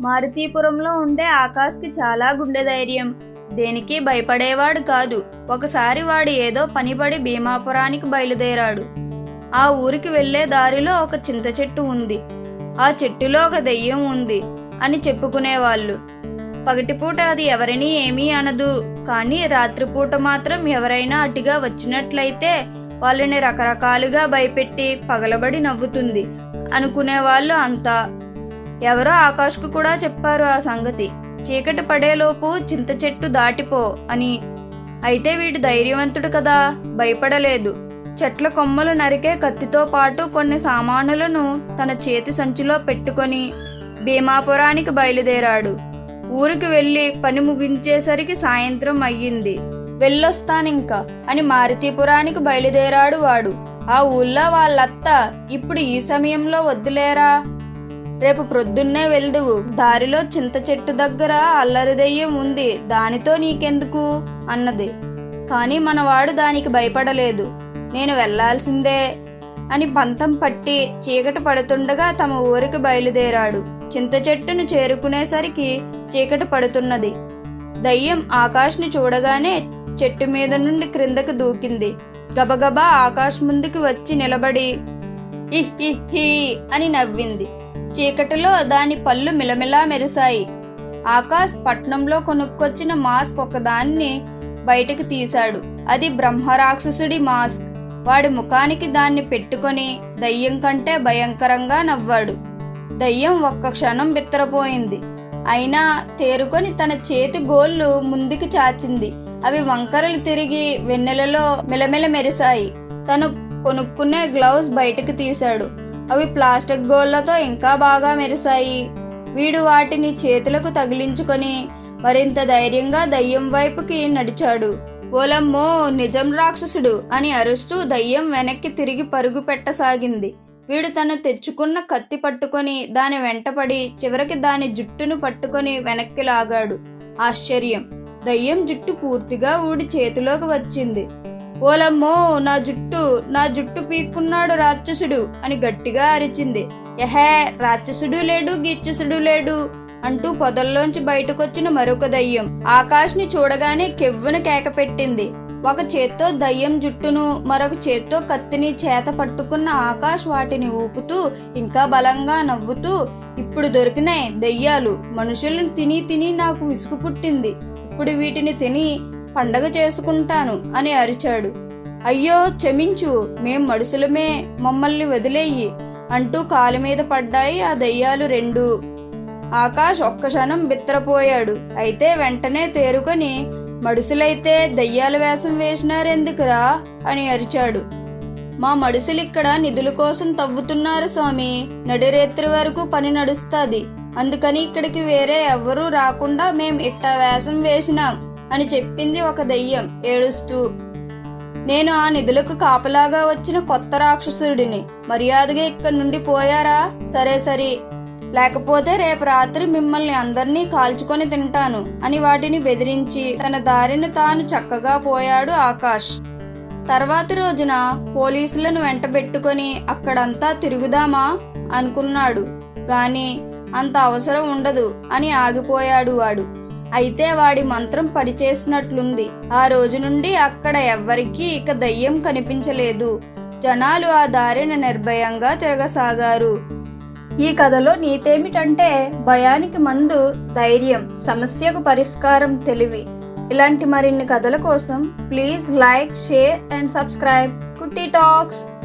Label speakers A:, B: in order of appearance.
A: మారుతీపురంలో ఉండే ఆకాష్కి చాలా గుండె ధైర్యం. దేనికి భయపడేవాడు కాదు. ఒకసారి వాడు ఏదో పనిపడి భీమాపురానికి బయలుదేరాడు. ఆ ఊరికి వెళ్ళే దారిలో ఒక చింత చెట్టు ఉంది. ఆ చెట్టులో ఒక దెయ్యం ఉంది అని చెప్పుకునేవాళ్ళు. పగటిపూట అది ఎవరిని ఏమీ అనదు. కానీ రాత్రిపూట మాత్రం ఎవరైనా అటుగా వచ్చినట్లయితే వాళ్ళని రకరకాలుగా భయపెట్టి పగలబడి నవ్వుతుంది అనుకునేవాళ్ళు అంతా. ఎవరో ఆకాష్కు కూడా చెప్పారు ఆ సంగతి. చీకటి పడేలోపు చింత చెట్టు దాటిపో అని. అయితే వీడు ధైర్యవంతుడు కదా భయపడలేదు. చెట్ల కొమ్మలు నరికే కత్తితో పాటు కొన్ని సామానులను తన చేతి సంచిలో పెట్టుకొని భీమాపురానికి బయలుదేరాడు. ఊరికి వెళ్ళి పని ముగించేసరికి సాయంత్రం అయ్యింది. వెళ్ళొస్తానింకా అని మారుతీపురానికి బయలుదేరాడు వాడు. ఆ ఊళ్ళో వాళ్ళత్త ఇప్పుడు ఈ సమయంలో వద్దులేరా? రేపు ప్రొద్దున్నే వెళ్దువు. దారిలో చింత చెట్టు దగ్గర అల్లరి దెయ్యం ఉంది. దానితో నీకెందుకు? అన్నది. కానీ మనవాడు దానికి భయపడలేదు. నేను వెళ్ళాల్సిందే అని పంతం పట్టి చీకటి పడుతుండగా తమ ఊరికి బయలుదేరాడు. చింత చెట్టును చేరుకునేసరికి చీకటి పడుతున్నది. దయ్యం ఆకాష్ని చూడగానే చెట్టు మీద నుండి క్రిందకు దూకింది. గబగబా ఆకాశ్ ముందుకు వచ్చి నిలబడి ఇహ్ ఇహ్ హీ అని నవ్వింది. చీకటిలో దాని పళ్ళు మిలమిలా మెరిశాయి. ఆకాశ్ పట్నంలో కొనుక్కొచ్చిన మాస్క్ ఒకదాన్ని బయటకు తీశాడు. అది బ్రహ్మరాక్షసుడి మాస్క్. వాడి ముఖానికి దాన్ని పెట్టుకొని దయ్యం కంటే భయంకరంగా నవ్వాడు. దయ్యం ఒక్క క్షణం బిత్తరపోయింది. అయినా తేరుకొని తన చేతి గోళ్ళు ముందుకు చాచింది. అవి వంకరలు తిరిగి వెన్నెలలో మెలమెల మెరిశాయి. తను కొనుక్కునే గ్లౌజ్ బయటకు తీశాడు. అవి ప్లాస్టిక్ గోళ్ళతో ఇంకా బాగా మెరిశాయి. వీడు వాటిని చేతులకు తగిలించుకొని మరింత ధైర్యంగా దయ్యం వైపుకి నడిచాడు. ఓలమ్మో నిజం రాక్షసుడు అని అరుస్తూ దయ్యం వెనక్కి తిరిగి పరుగు పెట్టసాగింది. వీడు తను తెచ్చుకున్న కత్తి పట్టుకొని దాని వెంటపడి చివరికి దాని జుట్టును పట్టుకొని వెనక్కి లాగాడు. ఆశ్చర్యం! దయ్యం జుట్టు పూర్తిగా ఊడి చేతిలోకి వచ్చింది. ఓలమ్మో నా జుట్టు నా జుట్టు పీక్కున్నాడు రాక్షసుడు అని గట్టిగా అరిచింది. ఎహే రాక్షసుడు లేడు గీచ్చసుడు లేడు అంటూ పొదల్లోంచి బయటకొచ్చిన మరొక దయ్యం ఆకాష్ని చూడగానే కెవ్వున కేకపెట్టింది ఒక చేత్తో దయ్యం జుట్టును మరొక చేత్తో కత్తిని చేత పట్టుకున్న ఆకాష్ వాటిని ఊపుతూ ఇంకా బలంగా నవ్వుతూ ఇప్పుడు దొరికినాయి దయ్యాలు మనుషులను తిని తిని నాకు విసుగు పుట్టింది. ఇప్పుడు వీటిని తిని పండగ చేసుకుంటాను అని అరిచాడు. అయ్యో క్షమించు మేం మడుసులమే మమ్మల్ని వదిలేయి అంటూ కాలు మీద పడ్డాయి ఆ దయ్యాలు రెండు. ఆకాష్ ఒక్క క్షణం బిత్తరపోయాడు అయితే వెంటనే తేరుకొని మడుసులైతే దయ్యాల వేషం వేసినారెందుకురా? అని అరిచాడు. మా మడుసులిక్కడ నిధుల కోసం తవ్వుతున్నారు స్వామి. నడిరేత్రి వరకు పని నడుస్తుంది. అందుకని ఇక్కడికి వేరే ఎవ్వరూ రాకుండా మేం ఇట్ట వేషం వేసినాం. అని చెప్పింది ఒక దయ్యం ఏడుస్తూ. నేను ఆ నిధులకు కాపలాగా వచ్చిన కొత్త రాక్షసుడిని. మర్యాదగా ఇక్కడి నుండి పోయారా? సరే సరే. లేకపోతే రేపు రాత్రి మిమ్మల్ని అందరినీ కాల్చుకొని తింటాను అని వాటిని బెదిరించి తన దారిని తాను చక్కగా పోయాడు ఆకాష్. తర్వాతి రోజున పోలీసులను వెంటబెట్టుకొని అక్కడంతా తిరుగుదామా? అనుకున్నాడు. కానీ అంత అవసరం ఉండదు అని ఆగిపోయాడు వాడు. అయితే వాడి మంత్రం పడిచేసినట్లుంది. ఆ రోజు నుండి అక్కడ ఎవ్వరికీ ఇక దయ్యం కనిపించలేదు. జనాలు ఆ దారిన నిర్భయంగా తిరగసాగారు. ఈ కథలో నీతేమిటంటే భయానికి మందు ధైర్యం సమస్యకు పరిష్కారం తెలివి. ఇలాంటి మరిన్ని కథల కోసం please like share and subscribe. Kutti talks!